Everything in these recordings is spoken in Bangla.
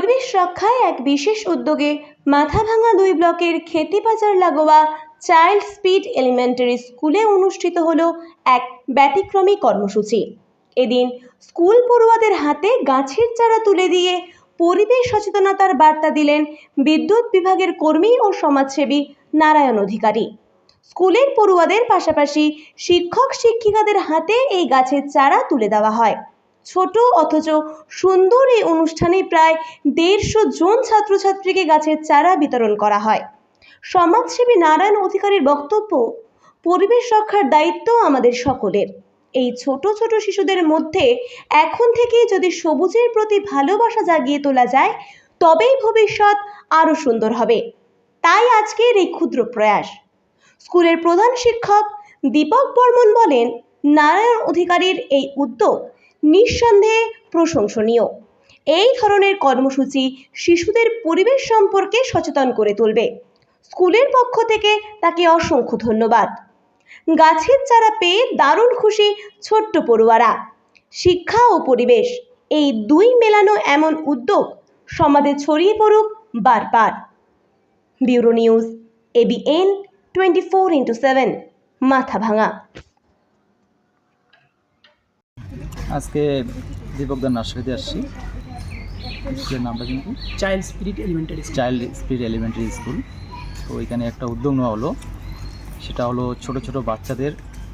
পরিবেশ রক্ষায় এক বিশেষ উদ্যোগে মাথাভাঙা দুই ব্লকের খেতিবাজার লাগোয়া চাইল্ড স্পিড এলিমেন্টারি স্কুলে অনুষ্ঠিত হলো এক ব্যতিক্রমী কর্মসূচি। এদিন স্কুল পড়ুয়াদের হাতে গাছের চারা তুলে দিয়ে পরিবেশ সচেতনতার বার্তা দিলেন বিদ্যুৎ বিভাগের কর্মী ও সমাজসেবী নারায়ণ অধিকারী। স্কুলের পড়ুয়াদের পাশাপাশি শিক্ষক শিক্ষিকাদের হাতে এই গাছের চারা তুলে দেওয়া হয়। ছোট অথচ সুন্দর এই অনুষ্ঠানে প্রায় দেড়শো জন ছাত্রছাত্রীকে গাছের চারা বিতরণ করা হয়। সমাজসেবী নারায়ণ অধিকারীর বক্তব্য, পরিবেশ রক্ষার দায়িত্ব আমাদের সকলের। এই ছোট ছোট শিশুদের মধ্যে এখন থেকেই যদি সবুজের প্রতি ভালোবাসা জাগিয়ে তোলা যায়, তবেই ভবিষ্যৎ আরও সুন্দর হবে। তাই আজকের এই ক্ষুদ্র প্রয়াস। স্কুলের প্রধান শিক্ষক দীপক বর্মন বলেন, নারায়ণ অধিকারীর এই উদ্যোগ নিঃসন্দেহে প্রশংসনীয়। এই ধরনের কর্মসূচি শিশুদের পরিবেশ সম্পর্কে সচেতন করে তুলবে। স্কুলের পক্ষ থেকে তাকে অসংখ্য ধন্যবাদ। গাছের চারা পেয়ে দারুণ খুশি ছোট্ট পড়ুয়ারা। শিক্ষা ও পরিবেশ, এই দুই মেলানো এমন উদ্যোগ সমাজে ছড়িয়ে পড়ুক বারবার। Bureau news ABN twenty four into seven মাথা ভাঙা আজকে দীপকদার নার্সারিতে আসছি। স্কুলের নামটা কিন্তু child spirit elementary child speed elementary school তো ওইখানে একটা উদ্যোগ নেওয়া হলো। সেটা হলো ছোট ছোট বাচ্চাদের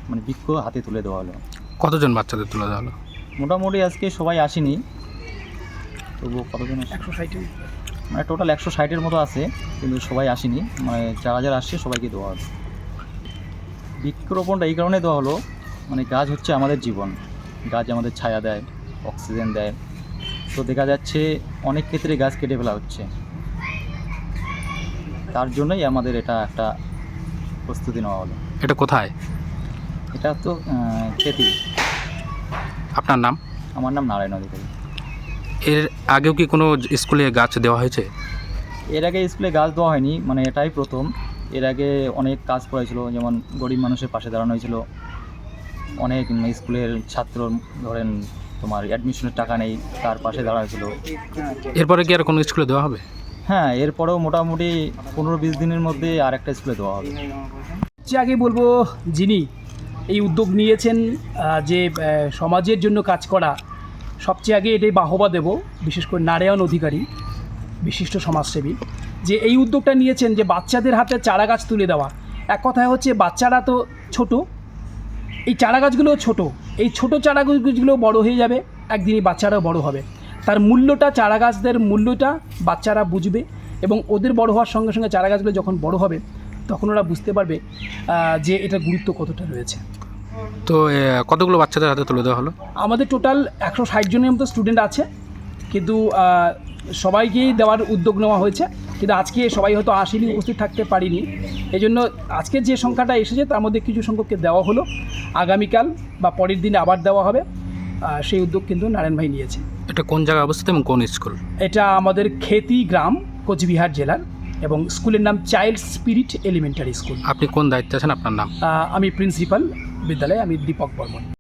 মানে বৃক্ষ হাতে তুলে দেওয়া হলো। কতজন বাচ্চাদের তুলে দেওয়া হলো? মোটামুটি আজকে সবাই আসেনি। তবুও কতজন একশো ষাট মানে টোটাল একশো ষাটের মতো আছে কিন্তু সবাই আসেনি। মানে যারা যারা আসছে সবাইকে দেওয়া হলো। বৃক্ষরোপণটা এই কারণে দেওয়া হলো। মানে গাছ হচ্ছে আমাদের জীবন। গাছ আমাদের ছায়া দেয় অক্সিজেন দেয়। তো দেখা যাচ্ছে অনেক ক্ষেত্রে গাছ কেটে ফেলা হচ্ছে। তার জন্যই আমাদের এটা একটা প্রস্তুতি নেওয়া হলো। এটা কোথায়? এটা তো খেতি। আপনার নাম? আমার নাম নারায়ণ অধিকারী। এর আগেও কি কোনো স্কুলে গাছ দেওয়া হয়েছে? এর আগে স্কুলে গাছ দেওয়া হয়নি মানে এটাই প্রথম। এর আগে অনেক কাজ করেছিল যেমন গরিব মানুষের পাশে দাঁড়ানো হয়েছিল অনেক স্কুলের ছাত্র ধরেন তোমার অ্যাডমিশনের টাকা নেই তার পাশে দাঁড়া হয়েছিল এরপরে কি আর কোনো স্কুলে দেওয়া হবে? হ্যাঁ এরপরেও মোটামুটি পনেরো বিশ দিনের মধ্যে আর একটা স্কুলে দেওয়া হবে। যে আগে বলব যিনি এই উদ্যোগ নিয়েছেন যে সমাজের জন্য কাজ করা সবচেয়ে আগে এটাই বাহবা দেব বিশেষ করে নারায়ণ অধিকারী বিশিষ্ট সমাজসেবী যে এই উদ্যোগটা নিয়েছেন যে বাচ্চাদের হাতে চারা গাছ তুলে দেওয়া। এক কথায় হচ্ছে বাচ্চারা তো ছোট এই চারা গাছগুলো ছোট। এই ছোট চারা গাছগুলো বড় হয়ে যাবে একদিনই বাচ্চারাও বড় হবে। তার মূল্যটা চারা গাছদের মূল্যটা বাচ্চারা বুঝবে এবং ওদের বড় হওয়ার সঙ্গে সঙ্গে চারা গাছগুলো যখন বড় হবে তখন ওরা বুঝতে পারবে যে এটার গুরুত্ব কতটা রয়েছে। তো কতগুলো বাচ্চাদের হাতে তুলে দেওয়া হলো? আমাদের টোটাল একশো ষাট জনের মতো স্টুডেন্ট আছে কিন্তু সবাইকেই দেওয়ার উদ্যোগ নেওয়া হয়েছে। কিন্তু আজকে সবাই হয়তো আসেনি উপস্থিত থাকতে পারিনি। এই জন্য আজকে যে সংখ্যাটা এসেছে তার মধ্যে কিছু সংখ্যককে দেওয়া হলো। আগামীকাল বা পরের দিনে আবার দেওয়া হবে। সেই উদ্যোগ কিন্তু নারায়ণ ভাই নিয়েছে। এটা কোন জায়গায় অবস্থিত এবং কোন স্কুল? এটা আমাদের খেতি গ্রাম কোচবিহার জেলার এবং স্কুলের নাম চাইল্ড স্পিরিট এলিমেন্টারি স্কুল। আপনি কোন দায়িত্বে আছেন? আপনার নাম? আমি প্রিন্সিপাল বিদ্যালয়ে আমি দীপক বর্মন।